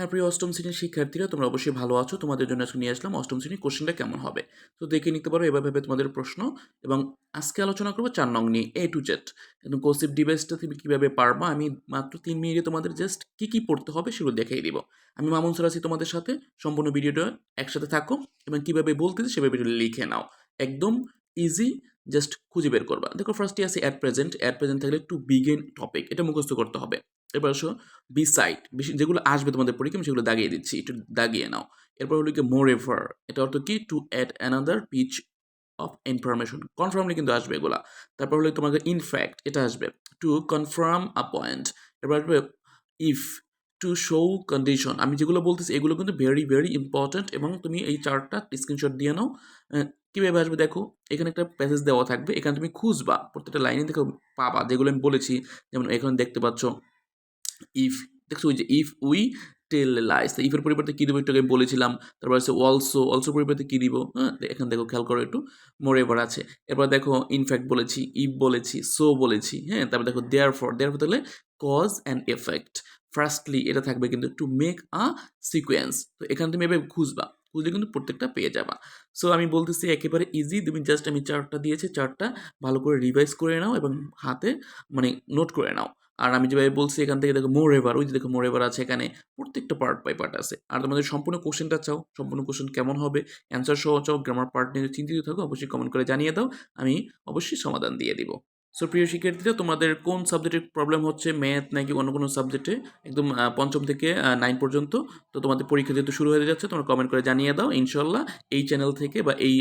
হ্যাঁ প্রিয় অষ্টম শ্রেণির শিক্ষার্থীরা, তোমরা অবশ্যই ভালো আছো। তোমাদের জন্য আজকে নিয়ে আসলাম অষ্টম শ্রেণির কোশ্চেনটা কেমন হবে? তো দেখে নিতে পারো এভাবে ভেবে তোমাদের প্রশ্ন। এবং আজকে আলোচনা করব চার নং নিয়ে এ টু জেড এবং কোসিভ ডিভাইসটা তুমি কীভাবে পারবা? আমি মাত্র তিন মিনিটে তোমাদের জাস্ট কী কী পড়তে হবে সেগুলো দেখিয়ে দিব। আমি মামুন স্যার আছি তোমাদের সাথে। সম্পূর্ণ ভিডিওটা একসাথে থাকো এবং কীভাবে বলতেছি সেভাবে লিখে নাও। একদম ইজি জাস্ট খুঁজে বের করবা। দেখো ফার্স্টে আছে অ্যাট প্রেজেন্ট অ্যাট প্রেজেন্ট থাকলে একটু বিগেন টপিক এটা মুখস্থ করতে হবে। এরপর আসো বি বেশি যেগুলো আসবে তোমাদের পরীক্ষা, আমি সেগুলো দাগিয়ে দিচ্ছি, একটু দাগিয়ে নাও। এরপর হলো কি মোর এভার এটা অর্থ কি? To add another piece of information confirmly কিন্তু আসবে এগুলা। তারপর হলো তোমাকে ইনফ্যাক্ট এটা আসবে টু কনফার্ম আ পয়েন্ট এরপর আসবে ইফ টু শো কন্ডিশন আমি যেগুলো বলতেছি, এগুলো কিন্তু ভেরি ভেরি ইম্পর্ট্যান্ট এবং তুমি এই চার্টটা স্ক্রিনশট দিয়ে নাও। কীভাবে আসবে দেখো, এখানে একটা প্যাসেজ দেওয়া থাকবে, এখানে তুমি খুঁজবা, প্রত্যেকটা লাইনে দেখো পাবা, যেগুলো আমি বলেছি, যেমন এখানে দেখতে পাচ্ছ ইফ দেখছ ওই যে ইফ উই টেল লাইস ইফের পরিবর্তে কী দেবো একটু আগে বলেছিলাম, তারপর আছে অলসো অলসো পরিবর্তে কী দিব? হ্যাঁ এখানে দেখো খেয়াল করো একটু মোর এবার আছে। এরপর দেখো ইনফ্যাক্ট বলেছি ইফ বলেছি সো বলেছি হ্যাঁ তারপর দেখো দেয়ার ফর দেয়ার ফর তাহলে কজ অ্যান্ড এফেক্ট ফার্স্টলি এটা থাকবে কিন্তু টু মেক আ সিকোয়েন্স তো এখানে তুমি এভাবে খুঁজবা, খুঁজলে কিন্তু প্রত্যেকটা পেয়ে যাবা। সো আমি বলতেছি একেবারে ইজি তুমি জাস্ট আমি চার্টটা দিয়েছি চার্টটা ভালো করে রিভাইজ করে নাও এবং হাতে মানে নোট করে নাও। আর আমি যেভাবে বলছি, এখান থেকে দেখো মোর এভার ওই যে দেখো মোর এভার আছে এখানে, প্রত্যেকটা পার্ট বাই পার্ট আছে। আর তোমাদের সম্পূর্ণ কোশ্চেনটা চাও, সম্পূর্ণ কোশ্চেন কেমন হবে অ্যান্সার সহ চাও গ্রামার পার্ট নিয়ে চিন্তিত থাকো, অবশ্যই কমেন্ট করে জানিয়ে দাও, আমি অবশ্যই সমাধান দিয়ে দিব। সো প্রিয় শিক্ষার্থীরা, তোমাদের কোন সাবজেক্টের প্রবলেম হচ্ছে ম্যাথ নাকি অন্য কোনো সাবজেক্টে একদম পঞ্চম থেকে নাইন পর্যন্ত। তো তোমাদের পরীক্ষা যেহেতু শুরু হয়ে যাচ্ছে, তোমরা কমেন্ট করে জানিয়ে দাও, ইনশাল্লাহ এই চ্যানেল থেকে বা এই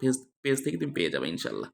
পেজ পেজ থেকে তুমি পেয়ে যাবে, ইনশাল্লাহ।